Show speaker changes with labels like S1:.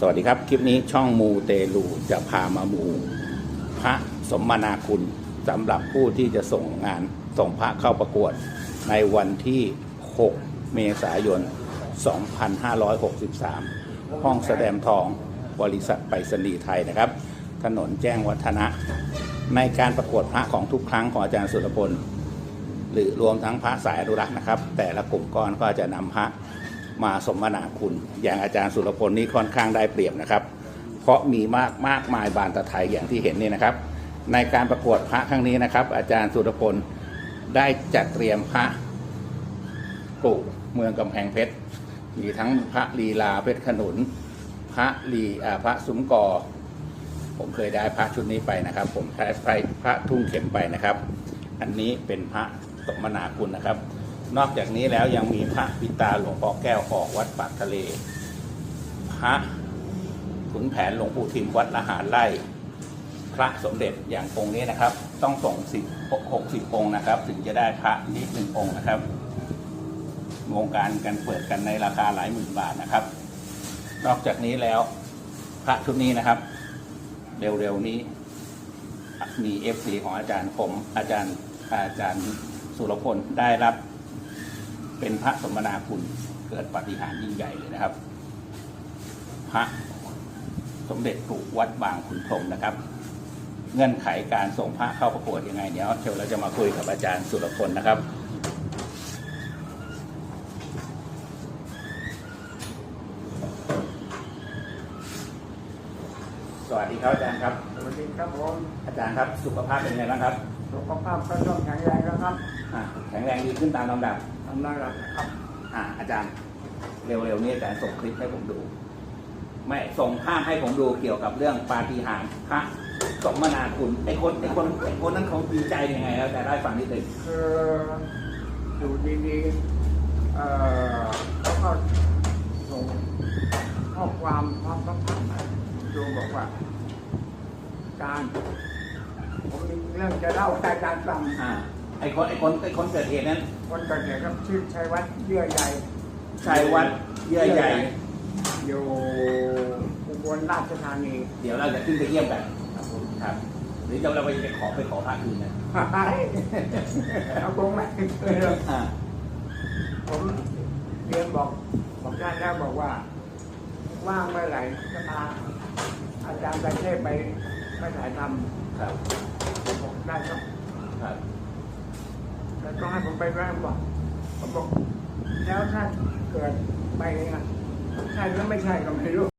S1: สวัสดีครับ คลิปนี้ช่องมูเตลูจะพามามู พระสมนาคุณสำหรับผู้ที่จะส่งงานส่งพระเข้าประกวด ในวันที่ 6 เมษายน 2563 ห้องแสดงทองบริษัทไปรษณีย์ไทยนะครับ ถนนแจ้งวัฒนะ ในการประกวดพระของทุกครั้งของอาจารย์สุรพลหรือรวมทั้งพระสายอนุรักษ์นะครับ แต่ละกลุ่มก้อนก็จะนำพระ มาสมนาคุณ อย่างอาจารย์สุรพลนี่ค่อนข้างได้เปรียบนะครับ เพราะมีมากมากมายบานตะไทยอย่างที่เห็นนี่นะครับ ในการประกวดพระครั้งนี้นะครับ อาจารย์สุรพลได้จัดเตรียมพระปลูกเมืองกำแพงเพชรมีทั้งพระลีลาเพชรขนุน พระลีอาพระสุมกอผมเคยได้พระชุดนี้ไปนะครับ ผมใช้ไปพระทุ่งเข็มไปนะครับ อันนี้เป็นพระสมนาคุณนะครับ นอกจากนี้แล้วยังมีพระปิตาหลวงพ่อแก้วออกวัดปากทะเล พระขุนแผนหลวงปู่ทิมวัดละหารไร่ พระสมเด็จอย่างองค์นี้นะครับ ต้องส่งสิบหกสิบองค์นะครับ ถึงจะได้พระนี้หนึ่งองค์นะครับวงการกันเปิดกันในราคาหลายหมื่นบาทนะครับ นอกจากนี้แล้วพระชุดนี้นะครับ เร็วๆนี้มีเอฟซีของอาจารย์ผมอาจารย์อาจารย์สุรพลได้รับ เป็นพระสมนาคุณเกิดปาฏิหาริย์ยิ่งใหญ่เลยนะครับ พระสมเด็จปลูกวัดบางขุนพรหมนะครับ เงื่อนไขการส่งพระเข้าประกวดยังไงเดี๋ยวเดี๋ยวเราจะมาคุยกับอาจารย์สุรพลนะครับสวัสดีครับอาจารย์ครับ
S2: สวัสดีครับผม
S1: อาจารย์ครับสุขภาพเป็นไงบ้างครับ
S2: สุขภาพก็ต้องแข็งแรงแล้วครับ
S1: อ่าแข็งแรงดีขึ้นตามลำดับ
S2: ทำได้แล้วนะครับ
S1: อ่าอาจารย์เร็วๆนี้อาจารย์ส่งคลิปให้ผมดู ไม่ส่งภาพให้ผมดูเกี่ยวกับเรื่องปาฏิหาริย์พระสมนาคุณไอ้คนไอ้คนไอ้คนนั้นเขาดีใจยังไงแล้วแต่ได้ฟังนิดหนึ่ง
S2: คืออยู่ดีๆเอ่อเขาก็ส่งข้อความพร้อมสัมผัสมาดูบอกว่า การ ผมมีเรื่องจะเล่าแต่การฟัง
S1: อ่าไอ้คนไอ้คนไอ้คนเกิดเหตุนั้น
S2: คนเกิดเหตุครับชื่อชัยวัฒน์เยื่อใย
S1: ชายวัดเยื่อใหญ่
S2: อยู่อุบลราชธานี
S1: เดี๋ยวเราจะขึ้นไปเยี่ยมกันครับหรือจะเราไปจะขอไปขอพระคืนนะ
S2: เอาคงไม่เคยหรอก
S1: อ่า
S2: ผมเรียนบอกบอกท่านแล้วบอกว่า ว่างเมื่อไหร่จะพาอาจารย์ประเทศไป ไปถ่ายท
S1: ครับำ
S2: บอกได้ครับ
S1: ครับ
S2: แต่ต้องให้ผมไปแว่บอกผมบอก แล้วถ้าเกิดไปเนี่ยใช่หรือไม่ใช่ก็ไม่รู้